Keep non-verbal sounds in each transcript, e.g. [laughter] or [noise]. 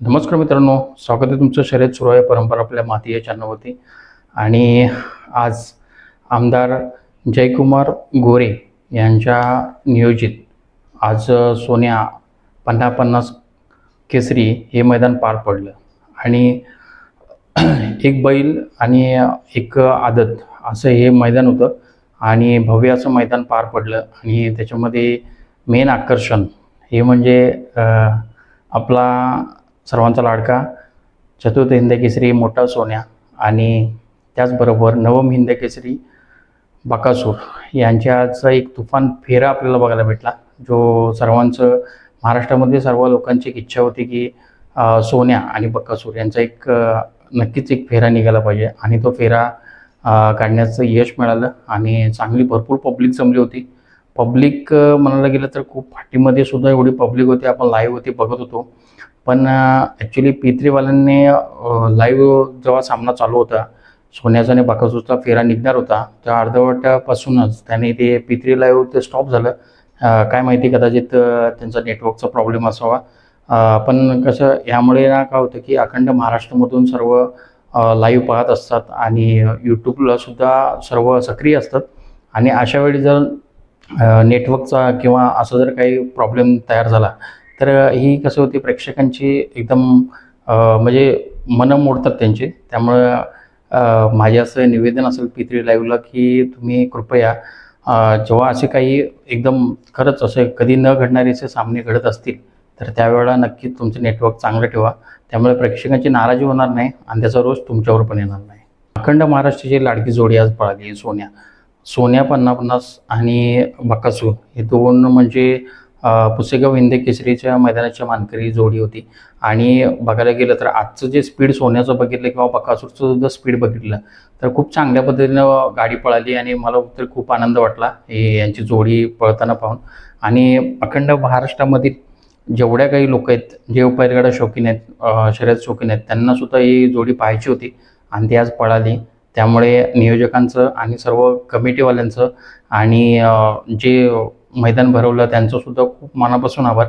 नमस्कार मित्रांनो स्वागत आहे तुमचं शर्यत सुरू आहे परंपरा आपल्या माती या चॅनलवरती. आणि आज आमदार जयकुमार गोरे यांच्या नियोजित आज सोन्या पन्ना पन्नास केसरी हे मैदान पार पडलं. आणि [clears throat] एक बैल आणि एक आदत असं हे मैदान होतं. आणि भव्य असं मैदान पार पडलं. आणि त्याच्यामध्ये मेन आकर्षण हे म्हणजे आपला सर्वांचा लाडका चतुर्थ हिंदकेसरी मोठा सोन्या आणि त्याचबरोबर नवम हिंदकेसरी बकासूर यांच्याचा एक तुफान फेरा आपल्याला बघायला भेटला जो सर्वांचं महाराष्ट्रामध्ये सर्व लोकांची एक इच्छा होती की सोन्या आणि बक्कासूर यांचा एक नक्कीच एक फेरा निघाला पाहिजे आणि तो फेरा काढण्याचं यश मिळालं आणि चांगली भरपूर पब्लिक जमली होती. पब्लिक म्हणायला गेलं तर खूप फाटीमध्ये सुद्धा एवढी पब्लिक होती आपण लाईव्ह होती बघत होतो. पण ॲक्च्युली पित्रीवाल्यांनी लाईव्ह जेव्हा सामना चालू होता सोन्याचा आणि बाकासूरचा फेरा निघणार होता त्या अर्धवटापासूनच त्याने ते पित्री लाईव्ह ते स्टॉप झालं. काय माहिती कदाचित त्यांचा नेटवर्कचा प्रॉब्लेम असावा. पण कसं यामुळे ना काय होतं की अखंड महाराष्ट्रामधून सर्व लाईव्ह पाहत असतात आणि यूट्यूबला सुद्धा सर्व सक्रिय असतात. आणि अशा वेळी जर नेटवर्कचा किंवा असं जर काही प्रॉब्लेम तयार झाला तर ही कसं होती प्रेक्षकांची एकदम म्हणजे मनं मोडतात त्यांचे. त्यामुळं माझे असं निवेदन असेल पी थ्री लाईव्हला की तुम्ही कृपया जेव्हा असे काही एकदम खरंच असे कधी न घडणारे असे सामने घडत असतील तर त्यावेळेला नक्की तुमचं नेटवर्क चांगलं ठेवा. त्यामुळे प्रेक्षकांची नाराजी होणार नाही आणि त्याचा रोष तुमच्यावर पण येणार नाही. अखंड महाराष्ट्राची लाडकी जोडी आज पळाली सोन्या. सोन्या पन्ना पन्नास आणि बकासूर. हे दोन म्हणजे पुसेगाव हिंद केसरीच्या मैदानाच्या मानकरी जोडी होती. आणि बघायला गेलं तर आजचं जे स्पीड सोन्याचं बघितलं किंवा बकासूरचं सुद्धा स्पीड बघितलं तर खूप चांगल्या पद्धतीनं गाडी पळाली आणि मला तर खूप आनंद वाटला हे यांची जोडी पळताना पाहून. आणि अखंड महाराष्ट्रामधील जेवढ्या काही लोक आहेत जे बैलगाडा शौकीन आहेत शर्यत शौकीन आहेत त्यांना सुद्धा ही जोडी पाहायची होती आणि ती आज पळाली. त्यामुळे नियोजकांचं आणि सर्व कमिटीवाल्यांचं आणि जे मैदान भरवलं त्यांचंसुद्धा खूप मनापासून आभार.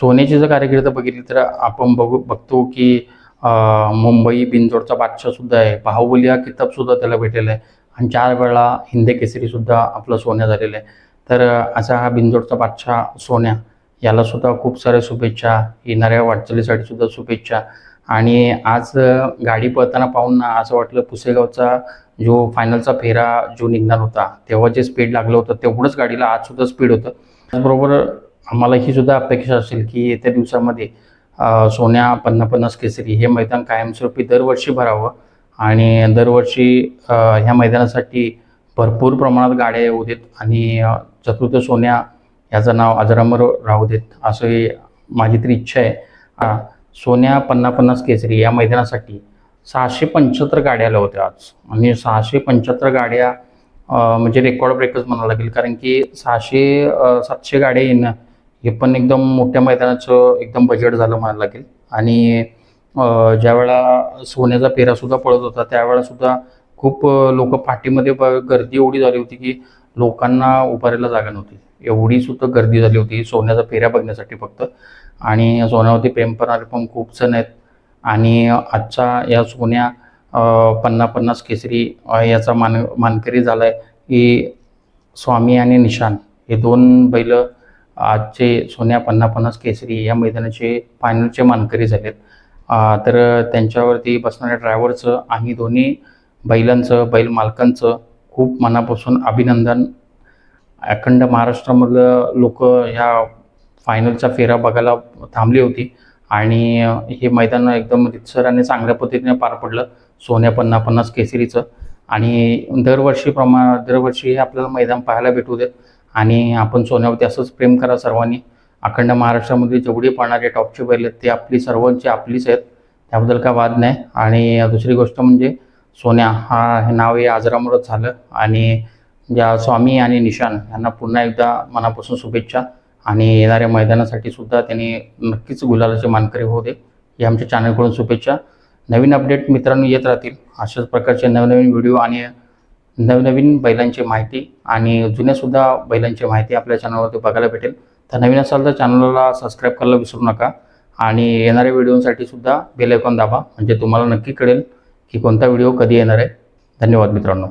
सोन्याची जर कार्यकिर्द बघितली तर आपण बघू बघतो की मुंबई बिंजोडचा बादशाहसुद्धा आहे. बाहुबली हा किताबसुद्धा त्याला भेटलेला आहे. आणि चार वेळा हिंदे केसरीसुद्धा आपलं सोन्या झालेलं आहे. तर असा हा बिनजोडचा बादशाह सोन्या यालासुद्धा खूप साऱ्या शुभेच्छा येणाऱ्या वाटचालीसाठी सुद्धा शुभेच्छा. आणि आज गाडी पळताना पाहून ना असं वाटलं पुसेगावचा जो फायनलचा फेरा जो निघणार होता तेव्हा जे स्पीड लागलं होतं तेवढंच गाडीला आज सुद्धा स्पीड होतं. त्याचबरोबर आम्हाला ही सुद्धा अपेक्षा असेल की येत्या दिवसामध्ये सोन्या पन्नापन्नास केसरी हे मैदान कायमस्वरूपी दरवर्षी भरावं आणि दरवर्षी ह्या मैदानासाठी भरपूर प्रमाणात गाड्या येऊ देत आणि चतुर्थ सोन्या याचं नाव अजरामर राहू देत असं माझी तरी इच्छा आहे. सोन्या पन्नापन्नास केसरी या मैदानासाठी सहाशे पंच्याहत्तर गाड्या आल्या होत्या आज. आणि सहाशे पंच्याहत्तर गाड्या म्हणजे रेकॉर्ड ब्रेकच म्हणावं लागेल. कारण की सहाशे सातशे गाड्या येणं हे पण एकदम मोठ्या मैदानाचं एकदम बजेट झालं म्हणायला लागेल. आणि ज्यावेळा सोन्याचा पेरासुद्धा पळत होता त्यावेळेलासुद्धा खूप लोक पाठीमध्ये ब- गर्दी एवढी झाली होती की लोकांना उभारायला जागा नव्हती. एवढी सुद्धा गर्दी झाली होती सोन्याचा फेऱ्या बघण्यासाठी फक्त. आणि सोन्यावरती प्रेम करणारे पण खूप जण आहेत. आणि आजचा या सोन्या पन्ना पन्नास केसरी याचा मान मानकरी झाला आहे की स्वामी आणि निशान हे दोन बैल आजचे सोन्या पन्ना पन्नास केसरी या मैदानाचे फायनलचे मानकरी झालेत. तर त्यांच्यावरती बसणाऱ्या ड्रायव्हरचं आणि दोन्ही बैलांचं बैल मालकांचं खूप मनापासून अभिनंदन. अखंड महाराष्ट्रामधलं लोक ह्या फायनलचा फेरा बघायला थांबली होती. आणि हे मैदान एकदम रितसर आणि चांगल्या पद्धतीने पार पडलं. सोन्या पन्ना पन्नास केसरीचं. आणि दरवर्षी प्रमा दरवर्षी हे आपल्याला मैदान पाहायला भेटू देत. आणि आपण सोन्यावरती असंच प्रेम करा सर्वांनी. अखंड महाराष्ट्रामध्ये जेवढे पाहणारे टॉपचे बैल आहेत ते आपली सर्वांची आपलीच आहेत. त्याबद्दल काय वाद नाही. आणि दुसरी गोष्ट म्हणजे सोन्या हा हे नाव हे आजरामुळंच झालं. आणि ज्या स्वामी आणि निशान यांना पुन्हा एकदा मनापासून शुभेच्छा. आणि येणाऱ्या मैदानासाठी सुद्धा त्यांनी नक्कीच गुलालाचे मानकरी होऊ दे. हे आमच्या चॅनलकडून शुभेच्छा. नवीन अपडेट मित्रांनो येत राहतील. अशाच प्रकारचे नवनवीन व्हिडिओ आणि नवनवीन बैलांची माहिती आणि जुन्यासुद्धा बैलांची माहिती आपल्या चॅनलवरती बघायला भेटेल. तर नवीन असाल तर चॅनलला सबस्क्राईब करायला विसरू नका. आणि येणाऱ्या व्हिडिओसाठी सुद्धा बेल आयकॉन दाबा. म्हणजे तुम्हाला नक्की कळेल की कोणता व्हिडिओ कधी येणार आहे. धन्यवाद मित्रांनो.